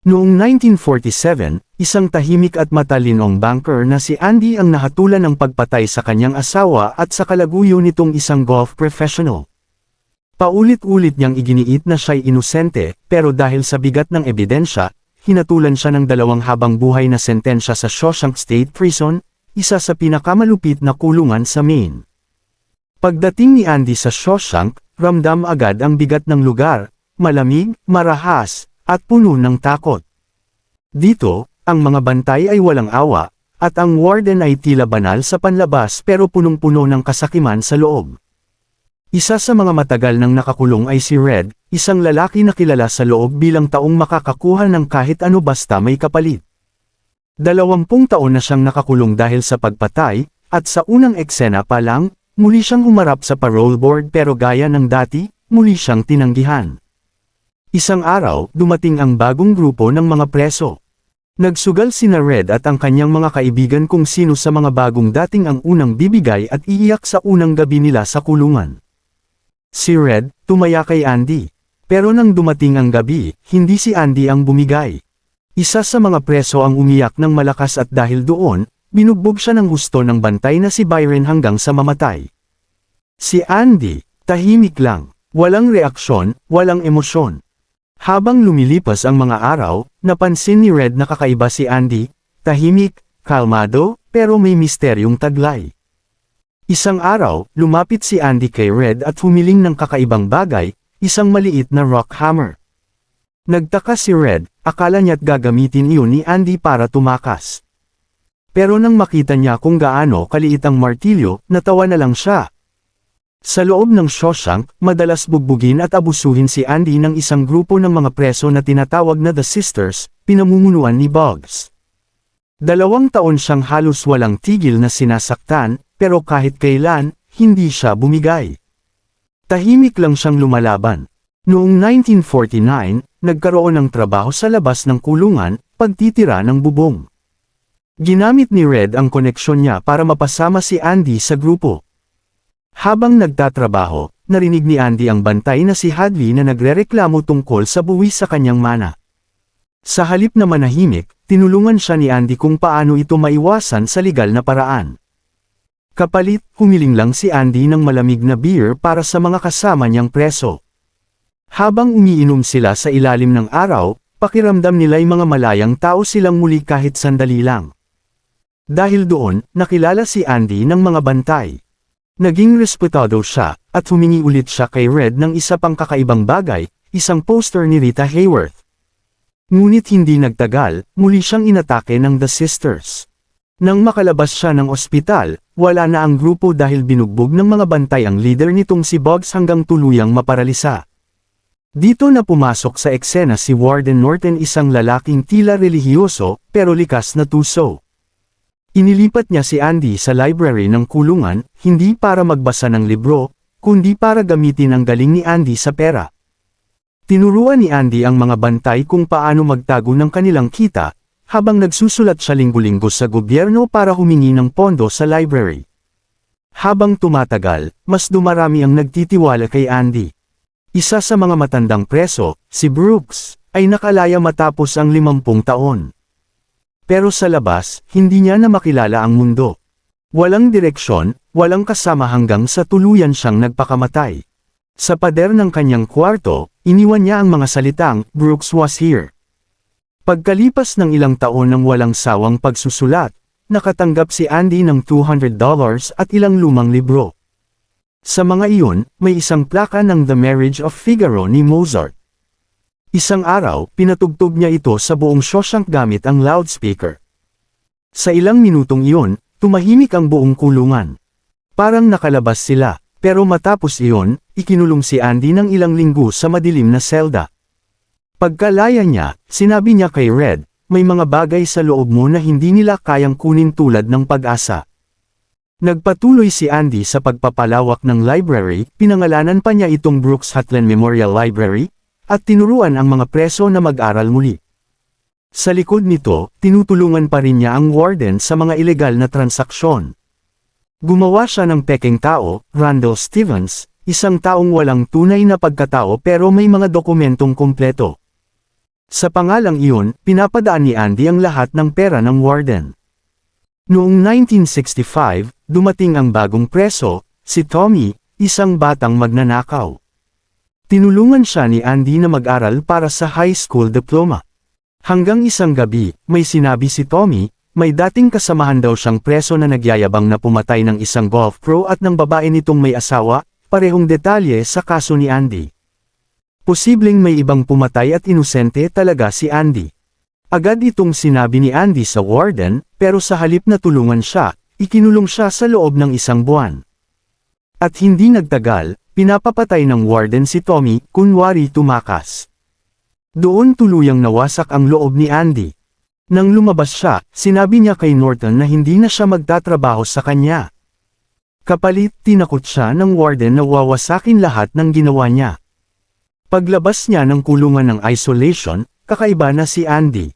Noong 1947, isang tahimik at matalinong banker na si Andy ang nahatulan ng pagpatay sa kanyang asawa at sa kalaguyo nitong isang golf professional. Paulit-ulit niyang iginiit na siya'y inosente, pero dahil sa bigat ng ebidensya, hinatulan siya ng dalawang habang buhay na sentensya sa Shawshank State Prison, isa sa pinakamalupit na kulungan sa Maine. Pagdating ni Andy sa Shawshank, ramdam agad ang bigat ng lugar, malamig, marahas, at puno ng takot. Dito, ang mga bantay ay walang awa, at ang warden ay tila banal sa panlabas pero punong-puno ng kasakiman sa loob. Isa sa mga matagal nang nakakulong ay si Red, isang lalaki na kilala sa loob bilang taong makakakuha ng kahit ano basta may kapalit. Dalawampung taon na siyang nakakulong dahil sa pagpatay, at sa unang eksena pa lang, muli siyang humarap sa parole board pero gaya ng dati, muli siyang tinanggihan. Isang araw, dumating ang bagong grupo ng mga preso. Nagsugal sina Red at ang kanyang mga kaibigan kung sino sa mga bagong dating ang unang bibigay at iiyak sa unang gabi nila sa kulungan. Si Red, tumaya kay Andy. Pero nang dumating ang gabi, hindi si Andy ang bumigay. Isa sa mga preso ang umiyak ng malakas at dahil doon, binugbog siya ng gusto ng bantay na si Byron hanggang sa mamatay. Si Andy, tahimik lang, walang reaksyon, walang emosyon. Habang lumilipas ang mga araw, napansin ni Red na kakaiba si Andy, tahimik, kalmado, pero may misteryong taglay. Isang araw, lumapit si Andy kay Red at humiling ng kakaibang bagay, isang maliit na rock hammer. Nagtaka si Red, akala niya't gagamitin iyon ni Andy para tumakas. Pero nang makita niya kung gaano kaliit ang martilyo, natawa na lang siya. Sa loob ng Shawshank, madalas bugbugin at abusuhin si Andy ng isang grupo ng mga preso na tinatawag na The Sisters, pinamumunuan ni Boggs. Dalawang taon siyang halos walang tigil na sinasaktan, pero kahit kailan, hindi siya bumigay. Tahimik lang siyang lumalaban. Noong 1949, nagkaroon ng trabaho sa labas ng kulungan, pagtitira ng bubong. Ginamit ni Red ang koneksyon niya para mapasama si Andy sa grupo. Habang nagtatrabaho, narinig ni Andy ang bantay na si Hadley na nagrereklamo tungkol sa buwis sa kanyang mana. Sa halip na manahimik, tinulungan siya ni Andy kung paano ito maiwasan sa legal na paraan. Kapalit, humiling lang si Andy ng malamig na beer para sa mga kasama niyang preso. Habang umiinom sila sa ilalim ng araw, pakiramdam nila'y mga malayang tao silang muli kahit sandali lang. Dahil doon, nakilala si Andy ng mga bantay. Naging respetado siya, at humingi ulit siya kay Red ng isa pang kakaibang bagay, isang poster ni Rita Hayworth. Ngunit hindi nagtagal, muli siyang inatake ng The Sisters. Nang makalabas siya ng ospital, wala na ang grupo dahil binugbog ng mga bantay ang leader nitong si Boggs hanggang tuluyang maparalisa. Dito na pumasok sa eksena si Warden Norton isang lalaking tila relihiyoso, pero likas na tuso. Inilipat niya si Andy sa library ng kulungan, hindi para magbasa ng libro, kundi para gamitin ang galing ni Andy sa pera. Tinuruan ni Andy ang mga bantay kung paano magtago ng kanilang kita, habang nagsusulat siya linggo-linggo sa gobyerno para humingi ng pondo sa library. Habang tumatagal, mas dumarami ang nagtitiwala kay Andy. Isa sa mga matandang preso, si Brooks, ay nakalaya matapos ang limampung taon. Pero sa labas, hindi niya na makilala ang mundo. Walang direksyon, walang kasama hanggang sa tuluyan siyang nagpakamatay. Sa pader ng kanyang kwarto, iniwan niya ang mga salitang, Brooks was here. Pagkalipas ng ilang taon ng walang sawang pagsusulat, nakatanggap si Andy ng $200 at ilang lumang libro. Sa mga iyon, may isang plaka ng The Marriage of Figaro ni Mozart. Isang araw, pinatugtog niya ito sa buong Shawshank gamit ang loudspeaker. Sa ilang minutong iyon, tumahimik ang buong kulungan. Parang nakalabas sila, pero matapos iyon, ikinulong si Andy ng ilang linggo sa madilim na selda. Pagkalaya niya, sinabi niya kay Red, may mga bagay sa loob mo na hindi nila kayang kunin tulad ng pag-asa. Nagpatuloy si Andy sa pagpapalawak ng library, pinangalanan pa niya itong Brooks Hatlen Memorial Library, at tinuruan ang mga preso na mag-aral muli. Sa likod nito, tinutulungan pa rin niya ang warden sa mga ilegal na transaksyon. Gumawa siya ng peking tao, Randall Stevens, isang taong walang tunay na pagkatao pero may mga dokumentong kumpleto. Sa pangalang iyon, pinapadaan ni Andy ang lahat ng pera ng warden. Noong 1965, dumating ang bagong preso, si Tommy, isang batang magnanakaw. Tinulungan siya ni Andy na mag-aral para sa high school diploma. Hanggang isang gabi, may sinabi si Tommy, may dating kasamahan daw siyang preso na nagyayabang na pumatay ng isang golf pro at ng babae nitong may asawa, parehong detalye sa kaso ni Andy. Posibleng may ibang pumatay at inosente talaga si Andy. Agad itong sinabi ni Andy sa warden, pero sa halip na tulungan siya, ikinulong siya sa loob ng isang buwan. At hindi nagtagal, pinapapatay ng warden si Tommy, kunwari tumakas. Doon tuluyang nawasak ang loob ni Andy. Nang lumabas siya, sinabi niya kay Norton na hindi na siya magtatrabaho sa kanya. Kapalit tinakot siya ng warden na wawasakin lahat ng ginawa niya. Paglabas niya ng kulungan ng isolation, kakaiba na si Andy.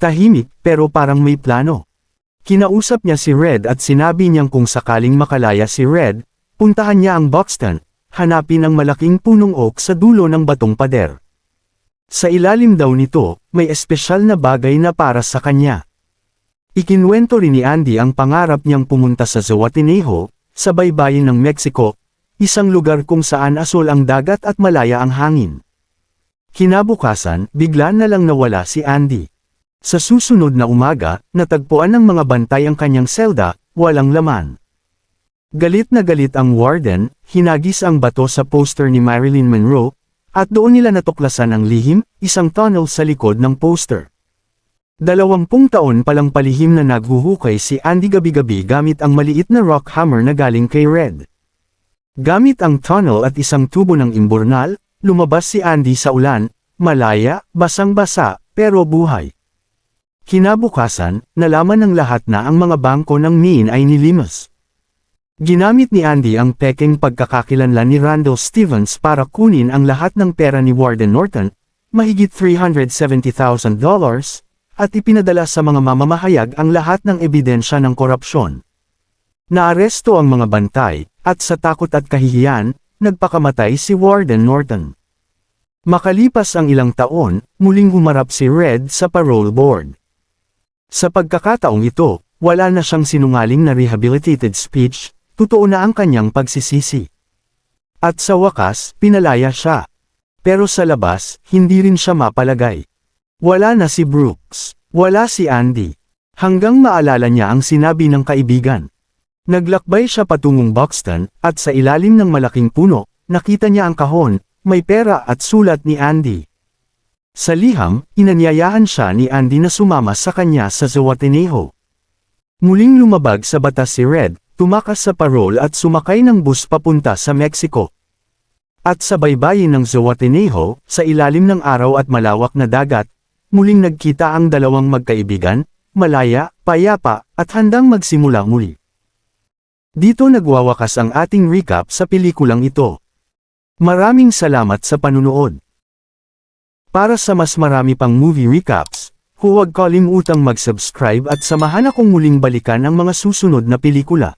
Tahimik pero parang may plano. Kinausap niya si Red at sinabi niyang kung sakaling makalaya si Red, puntahan niya ang Buxton, hanapin ang malaking punong oak sa dulo ng batong pader. Sa ilalim daw nito, may espesyal na bagay na para sa kanya. Ikinwento rin ni Andy ang pangarap niyang pumunta sa Zawatenejo, sa baybayin ng Mexico, isang lugar kung saan asol ang dagat at malaya ang hangin. Kinabukasan, bigla na lang nawala si Andy. Sa susunod na umaga, natagpuan ng mga bantay ang kanyang selda, walang laman. Galit na galit ang warden, hinagis ang bato sa poster ni Marilyn Monroe, at doon nila natuklasan ang lihim, isang tunnel sa likod ng poster. Dalawampung taon palang palihim na naghuhukay si Andy gabi-gabi gamit ang maliit na rock hammer na galing kay Red. Gamit ang tunnel at isang tubo ng imburnal, lumabas si Andy sa ulan, malaya, basang-basa, pero buhay. Kinabukasan, nalaman ng lahat na ang mga bangko ng Niin ay nilimos. Ginamit ni Andy ang peking pagkakakilanlan ni Randall Stevens para kunin ang lahat ng pera ni Warden Norton, mahigit $370,000, at ipinadala sa mga mamamahayag ang lahat ng ebidensya ng korupsyon. Naaresto ang mga bantay, at sa takot at kahihiyan, nagpakamatay si Warden Norton. Makalipas ang ilang taon, muling humarap si Red sa parole board. Sa pagkakataong ito, wala na siyang sinungaling na rehabilitated speech, totoo na ang kanyang pagsisisi. At sa wakas, pinalaya siya. Pero sa labas, hindi rin siya mapalagay. Wala na si Brooks. Wala si Andy. Hanggang maalala niya ang sinabi ng kaibigan. Naglakbay siya patungong Buxton, at sa ilalim ng malaking puno, nakita niya ang kahon, may pera at sulat ni Andy. Sa liham, inanyayahan siya ni Andy na sumama sa kanya sa Zawatenejo. Muling lumabag sa batas si Red, tumakas sa parol at sumakay ng bus papunta sa Mexico. At sa baybayin ng Zawatenejo, sa ilalim ng araw at malawak na dagat, muling nagkita ang dalawang magkaibigan, malaya, payapa, at handang magsimula muli. Dito nagwawakas ang ating recap sa pelikulang ito. Maraming salamat sa panunood. Para sa mas marami pang movie recaps, huwag kalimutang mag-subscribe at samahan akong muling balikan ang mga susunod na pelikula.